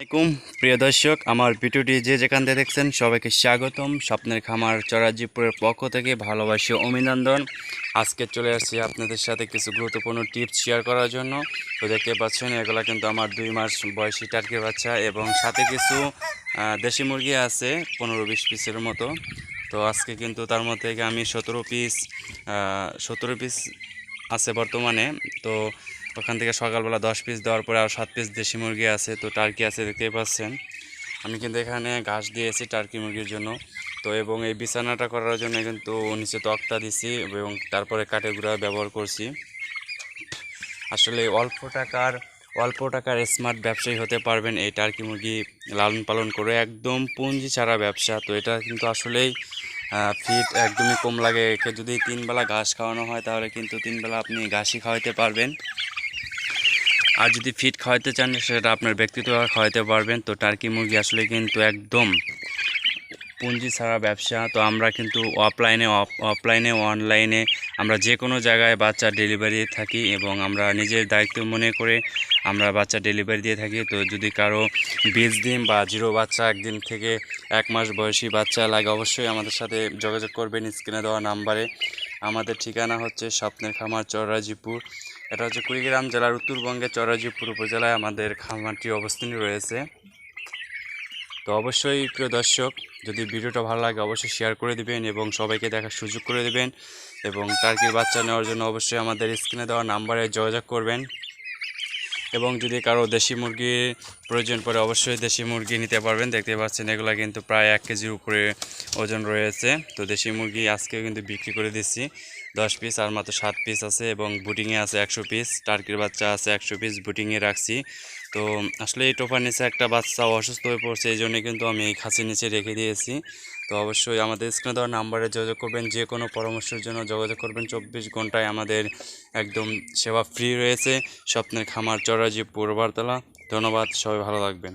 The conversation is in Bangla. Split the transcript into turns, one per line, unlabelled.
আসসালামাইকুম প্রিয় দর্শক, আমার ভিডিওটি যে যেখান থেকে দেখছেন সবাইকে স্বাগতম। স্বপ্নের খামার চরাজিপুরের পক্ষ থেকে ভালোবাসি অভিনন্দন। আজকে চলে আসছি আপনাদের সাথে কিছু গুরুত্বপূর্ণ টিপস শেয়ার করার জন্য। তো দেখতে পাচ্ছেন, এগুলো কিন্তু আমার দুই মাস বয়সী টার্কির বাচ্চা এবং সাথে কিছু দেশি মুরগি আছে, পনেরো বিশ পিসের মতো। তো আজকে কিন্তু তার মধ্যে আমি সতেরো পিস সতেরো পিস আছে বর্তমানে। তো ওখান থেকে সকালবেলা দশ পিস দেওয়ার পরে আর সাত পিস দেশি মুরগি আছে, তো টার্কি আছে দেখতেই পাচ্ছেন। আমি কিন্তু এখানে ঘাস দিয়েছি টার্কি মুরগির জন্য। তো এবং এই বিছানাটা করার জন্য কিন্তু নিচে তক্তা দিছি এবং তারপরে কাঠের গুঁড়া ব্যবহার করছি। আসলে অল্প টাকার অল্প টাকার স্মার্ট ব্যবসায়ী হতে পারবেন এই টার্কি মুরগি লালন পালন করে। একদম পুঁজি ছাড়া ব্যবসা, তো এটা কিন্তু আসলেই ফিট একদমই কম লাগে। একে যদি তিনবেলা ঘাস খাওয়ানো হয়, তাহলে কিন্তু তিনবেলা আপনি ঘাসই খাওয়াইতে পারবেন। আর যদি ফিট খাওয়াতে চান, সেটা আপনার ব্যক্তিত্ব খাওয়াতে পারবেন। তো টার্কি মুরগি আসলে কিন্তু একদম পুঁজি ছাড়া ব্যবসা, তো আমরা কিন্তু অফলাইনে অফলাইনে অনলাইনে আমরা যে কোনো জায়গায় বাচ্চা ডেলিভারি থাকি এবং আমরা নিজের দায়িত্ব মনে করে আমরা বাচ্চা ডেলিভারি দিয়ে থাকি। তো যদি কারও বিশ দিন বা জিরো বাচ্চা একদিন থেকে এক মাস বয়সী বাচ্চা লাগে, অবশ্যই আমাদের সাথে যোগাযোগ করবেন স্ক্রিনে দেওয়া নাম্বারে। আমাদের ঠিকানা হচ্ছে স্বপ্নের খামার চররাজিপুর এটা হচ্ছে কুড়িগ্রাম জেলার উত্তরবঙ্গে চররাজিপুর উপজেলায় আমাদের খামারটি অবস্থান রয়েছে। তো অবশ্যই প্রিয় দর্শক, যদি ভিডিওটা ভালো লাগে অবশ্যই শেয়ার করে দিবেন এবং সবাইকে দেখার সুযোগ করে দিবেন এবং টার্কির বাচ্চা নেওয়ার জন্য অবশ্যই আমাদের স্ক্রিনে দেওয়া নাম্বারে যোগাযোগ করবেন। এবং যদি কারও দেশি মুরগির প্রয়োজন পড়ে অবশ্যই দেশি মুরগি নিতে পারবেন। দেখতে পাচ্ছেন এগুলো কিন্তু প্রায় এক কেজির উপরে ওজন রয়েছে। তো দেশি মুরগি আজকে কিন্তু বিক্রি করে দিচ্ছি। দশ পিস আর মাত্র সাত পিস আছে এবং বুটিংয়ে আছে একশো পিস টার্কির বাচ্চা আছে একশো পিস বুটিংয়ে রাখছি। তো আসলে এই টোপার নিচে একটা বাচ্চা অসুস্থ হয়ে পড়ছে, এই জন্য কিন্তু আমি এই খাঁচির নিচে রেখে দিয়েছি। তো অবশ্যই আমাদের স্ক্রিনে দেওয়ার নাম্বারে যোগাযোগ করবেন, যে কোনো পরামর্শের জন্য যোগাযোগ করবেন। চব্বিশ ঘন্টায় আমাদের একদম সেবা ফ্রি রয়েছে। স্বপ্নের খামার চরাজি পূর্বারতলা ধন্যবাদ, সবাই ভালো থাকবেন।